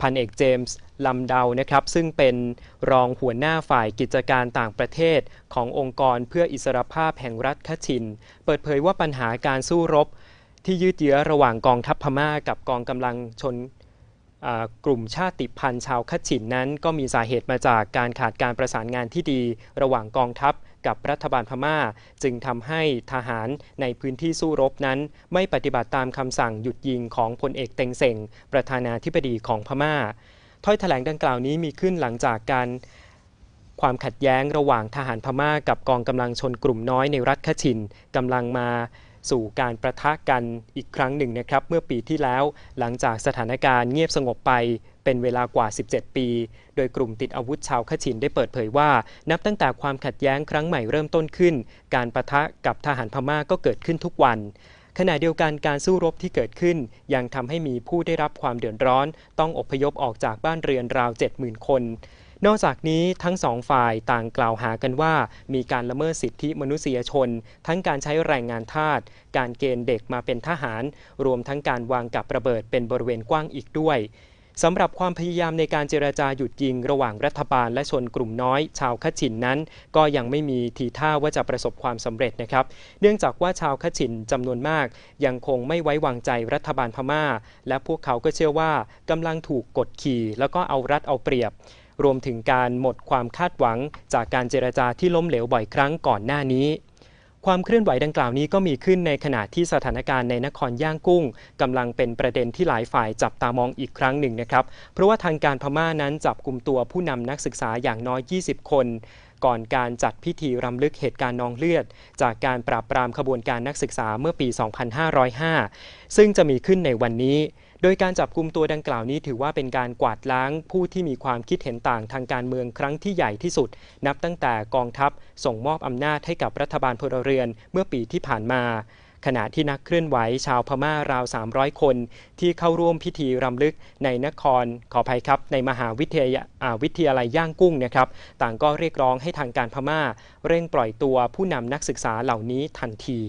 พันเอกเจมส์ลำเดานะครับ ซึ่งเป็นรองหัวหน้าฝ่ายกิจการต่างประเทศขององค์กรเพื่ออิสรภาพแห่งรัฐคชิน เปิดเผยว่าปัญหาการสู้รบที่ยืดเยื้อระหว่างกองทัพพม่ากับกองกำลังชนกลุ่มชาติพันธุ์ชาวคชินนั้น ก็มีสาเหตุมาจากการขาดการประสานงานที่ดี ระหว่างกองทัพ กับรัฐบาลพม่า จึงทำให้ทหารในพื้นที่สู้รบนั้น ไม่ปฏิบัติตามคำสั่งหยุดยิงของพลเอกเต็งเซ็งประธานาธิบดีของพม่า ถ้อยแถลงดังกล่าวนี้มีขึ้นหลังจากการความขัดแย้งระหว่างทหารพม่ากับกองกำลังชนกลุ่มน้อยในรัฐคชินกำลังมาสู่การประทะกันอีกครั้งหนึ่งนะครับ เมื่อปีที่แล้วหลังจากสถานการณ์เงียบสงบไป เป็นเวลากว่า 17 ปี โดยกลุ่มติดอาวุธชาวคชินได้เปิดเผยว่า นับตั้งแต่ความขัดแย้งครั้งใหม่เริ่มต้นขึ้น การประทะกับทหารพม่าก็เกิดขึ้นทุกวันขณะเดียวกันการสู้รบที่เกิดขึ้น ยังทำให้มีผู้ได้รับความเดือดร้อน ต้องอพยพออกจากบ้านเรือนราว 70,000 คน นอกจากนี้ทั้งสองฝ่ายต่างกล่าวหากันว่า มีการละเมิดสิทธิมนุษยชน ทั้งการใช้แรงงานทาสการเกณฑ์เด็กมาเป็นทหาร รวมทั้งการวางกับระเบิดเป็นบริเวณกว้างอีกด้วย สำหรับความพยายามในการเจรจาหยุดยิงระหว่างรัฐบาลและชนกลุ่มน้อย ชาวคัดฉินนั้น ก็ยังไม่มีทีท่าว่าจะประสบความสำเร็จนะครับ เนื่องจากว่าชาวคัดฉินจำนวนมาก ยังคงไม่ไว้วางใจรัฐบาลพม่า และพวกเขาก็เชื่อว่ากำลังถูกกดขี่ แล้วก็เอารัดเอาเปรียบ รวมถึงการหมดความคาดหวัง จากการเจรจาที่ล้มเหลวบ่อยครั้งก่อนหน้านี้ ความเคลื่อนไหวดังกล่าวนี้ก็มีขึ้นในขณะที่สถานการณ์ในนครย่างกุ้งกำลังเป็นประเด็นที่หลายฝ่ายจับตามองอีกครั้งหนึ่งนะครับ เพราะว่าทางการพม่านั้นจับกลุ่มตัวผู้นำนักศึกษาอย่างน้อย 20 คนก่อนการจัดพิธีรำลึกเหตุการณ์นองเลือด จากการปราบปรามขบวนการนักศึกษาเมื่อปี 2505 ซึ่งจะมีขึ้นในวันนี้ โดยการจับกลุ่มตัวดังกล่าวนี้ถือว่าเป็นการกวาดล้างผู้ที่มีความคิดเห็นต่างทางการเมืองครั้งที่ใหญ่ที่สุด นับตั้งแต่กองทัพส่งมอบอำนาจให้กับรัฐบาลพลเรือนเมื่อปีที่ผ่านมาขณะที่นักเคลื่อนไหวชาวพม่าราว 300 คน ที่เข้าร่วมพิธีรำลึกในนครขออภัยครับ ในมหาวิทยาอ่าวิทยาลัยย่างกุ้งนะครับ ต่างก็เรียกร้องให้ทางการพม่า เร่งปล่อยตัวผู้นำนักศึกษาเหล่านี้ทันที